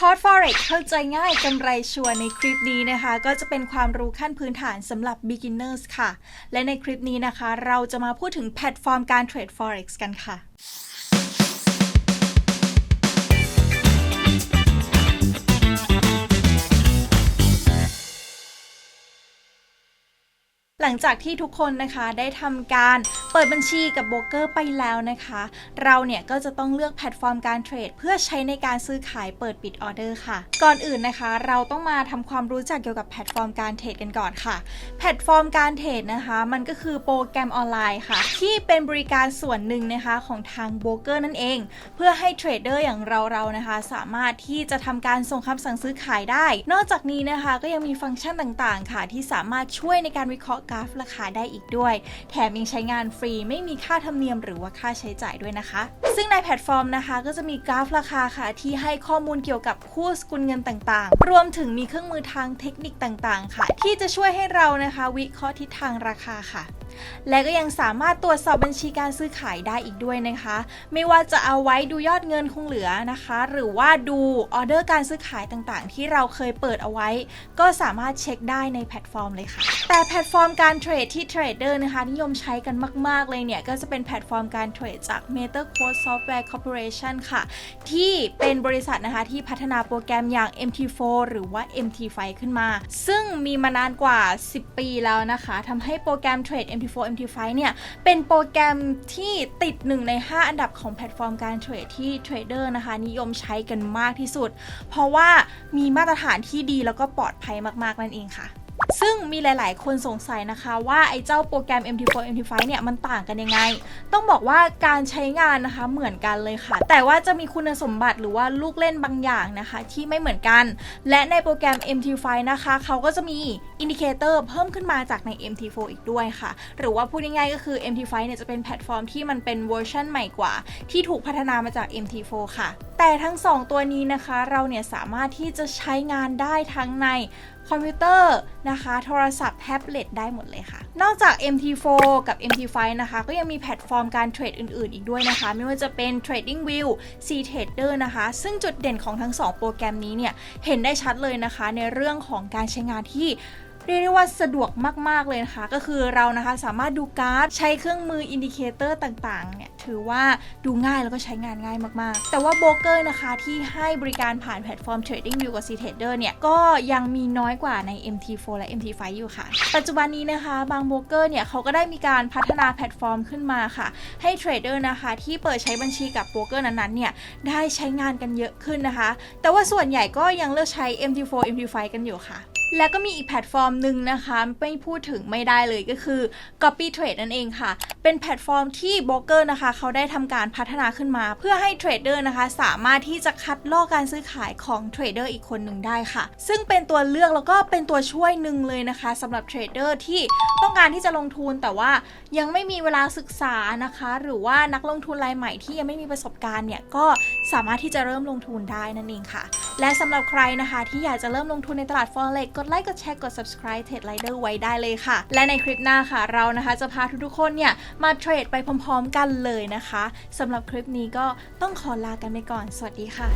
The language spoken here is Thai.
คอร์ส Forex เข้าใจง่ายกำไรชัวร์ในคลิปนี้นะคะ ก็จะเป็นความรู้ขั้นพื้นฐานสำหรับ beginners ค่ะ และในคลิปนี้นะคะ เราจะมาพูดถึงแพลตฟอร์มการเทรด Forex กันค่ะ ลังจากที่ทุกคนนะคะได้ทำการเปิดบัญชีกับโบรกเกอร์ไปแล้วนะคะ เราเนี่ยก็จะต้องเลือกแพลตฟอร์มการเทรด เพื่อใช้ในการซื้อขายเปิดปิดออเดอร์ค่ะ ก่อนอื่นนะคะ เราต้องมาทำความรู้จักเกี่ยวกับแพลตฟอร์มการเทรดกันก่อนค่ะ แพลตฟอร์มการเทรดนะคะ มันก็คือโปรแกรมออนไลน์ค่ะ ที่เป็นบริการส่วนหนึ่งนะคะของทางโบรกเกอร์นั่นเอง เพื่อให้เทรดเดอร์อย่างเราๆนะคะ สามารถที่จะทำการส่งคำสั่งซื้อขายได้ นอกจากนี้นะคะก็ยังมีฟังก์ชันต่างๆ ค่ะ ที่สามารถช่วยในการวิเคราะห์กราฟราคาได้อีกด้วย แถมยังใช้งานฟรีไม่มีค่าธรรมเนียมหรือว่าค่าใช้จ่ายด้วยนะคะ ซึ่งในแพลตฟอร์มนะคะ ก็จะมีกราฟราคาค่ะที่ให้ข้อมูลเกี่ยวกับคู่สกุลเงินต่างๆ รวมถึงมีเครื่องมือทางเทคนิคต่างๆ ค่ะ ที่จะช่วยให้เรานะคะ วิเคราะห์ทิศทางราคาค่ะและก็ยังสามารถตรวจสอบบัญชีการซื้อขายได้อีกด้วยนะคะ ไม่ว่าจะเอาไว้ดูยอดเงินคงเหลือนะคะ หรือว่าดูออเดอร์การซื้อขายต่างๆ ที่เราเคยเปิดเอาไว้ ก็สามารถเช็คได้ในแพลตฟอร์มเลยค่ะ แต่แพลตฟอร์มการการเทรดที่เทรดเดอร์นะคะ นิยมใช้กันมาก ๆ เลยเนี่ย ก็จะเป็นแพลตฟอร์มการเทรดจาก MetaQuote Software Corporation ค่ะ ที่เป็นบริษัทนะคะ ที่พัฒนาโปรแกรมอย่าง MT4 หรือว่า MT5 ขึ้นมา ซึ่งมีมานานกว่า 10 ปีแล้วนะคะทำให้โปรแกรมเทรด MT4 MT5 เนี่ย เป็นโปรแกรมที่ติด 1 ใน 5 อันดับของแพลตฟอร์มการเทรดที่เทรดเดอร์นะคะ นิยมใช้กันมากที่สุด เพราะว่ามีมาตรฐานที่ดีแล้วก็ปลอดภัยมาก ๆ นั่นเองค่ะ ซึ่งมีหลาย ๆ คนสงสัยนะคะว่าไอ้เจ้าโปรแกรม MT4 MT5 เนี่ยมันต่างกันยังไง ต้องบอกว่าการใช้งานนะคะเหมือนกันเลยค่ะ แต่ว่าจะมีคุณสมบัติหรือว่าลูกเล่นบางอย่างนะคะ ที่ไม่เหมือนกัน และในโปรแกรม MT5 นะคะเขาก็จะมีอินดิเคเตอร์เพิ่มขึ้นมาจากใน MT4 อีกด้วยค่ะ หรือว่าพูดง่ายๆก็คือ MT5 เนี่ยจะเป็นแพลตฟอร์มที่มันเป็นเวอร์ชันใหม่กว่า ที่ถูกพัฒนามาจาก MT4 ค่ะ แต่ทั้ง 2 ตัวนี้นะคะเราเนี่ยสามารถที่จะใช้งานได้ทั้งในคอมพิวเตอร์นะคะ โทรศัพท์แท็บเล็ตได้หมดเลยค่ะ นอกจาก MT4 กับ MT5 นะคะ ก็ยังมีแพลตฟอร์มการเทรดอื่นๆ อีกด้วยนะคะ ไม่ว่าจะเป็น TradingView CTrader นะคะ ซึ่งจุดเด่นของทั้ง 2 โปรแกรมนี้เนี่ย เห็นได้ชัดเลยนะคะ ในเรื่องของการใช้งานที่ เรียกได้ว่าสะดวกมาก ๆ เลยนะคะ ก็คือเรานะคะสามารถดูกราฟใช้เครื่องมืออินดิเคเตอร์ต่าง ๆ เนี่ย ถือว่าดูง่ายแล้วก็ใช้งานง่ายมาก ๆ แต่ว่าโบรกเกอร์นะคะ ที่ให้บริการผ่านแพลตฟอร์ม TradingView กับ CTrader เนี่ย ก็ยังมีน้อยกว่าใน MT4 และ MT5 อยู่ค่ะ ปัจจุบันนี้นะคะ บางโบรกเกอร์เนี่ยเขาก็ได้มีการพัฒนาแพลตฟอร์มขึ้นมาค่ะ ให้เทรดเดอร์นะคะ ที่เปิดใช้บัญชีกับโบรกเกอร์นั้นๆเนี่ยได้ใช้งานกันเยอะขึ้นนะคะ แต่ว่าส่วนใหญ่ก็ยังเลือกใช้ MT4 MT5 กันอยู่ค่ะ แล้วก็มีอีกแพลตฟอร์มหนึ่งนะคะไม่พูดถึงไม่ได้เลยก็คือ Copy Trade นั่นเองค่ะ เป็นแพลตฟอร์มที่โบรกเกอร์นะคะ เขาได้ทำการพัฒนาขึ้นมา เพื่อให้เทรดเดอร์นะคะ สามารถที่จะคัดลอกการซื้อขายของเทรดเดอร์อีกคนหนึ่งได้ค่ะ ซึ่งเป็นตัวเลือกแล้วก็เป็นตัวช่วยหนึ่งเลยนะคะสำหรับเทรดเดอร์ที่ต้องการที่จะลงทุนแต่ว่ายังไม่มีเวลาศึกษานะคะ หรือว่านักลงทุนรายใหม่ที่ยังไม่มีประสบการณ์เนี่ยก็สามารถที่จะเริ่มลงทุนได้นั่นเองค่ะ และสำหรับใครนะคะที่อยากจะเริ่มลงทุนในตลาด Forex กดไลค์ กดแชร์ กด subscribe Trade Rider ไว้ได้เลยค่ะ และในคลิปหน้าค่ะเรานะคะ จะพาทุกๆคนเนี่ย มาเทรดไปพร้อมๆกันเลยนะคะสำหรับคลิปนี้ก็ต้องขอลากันไปก่อน สวัสดีค่ะ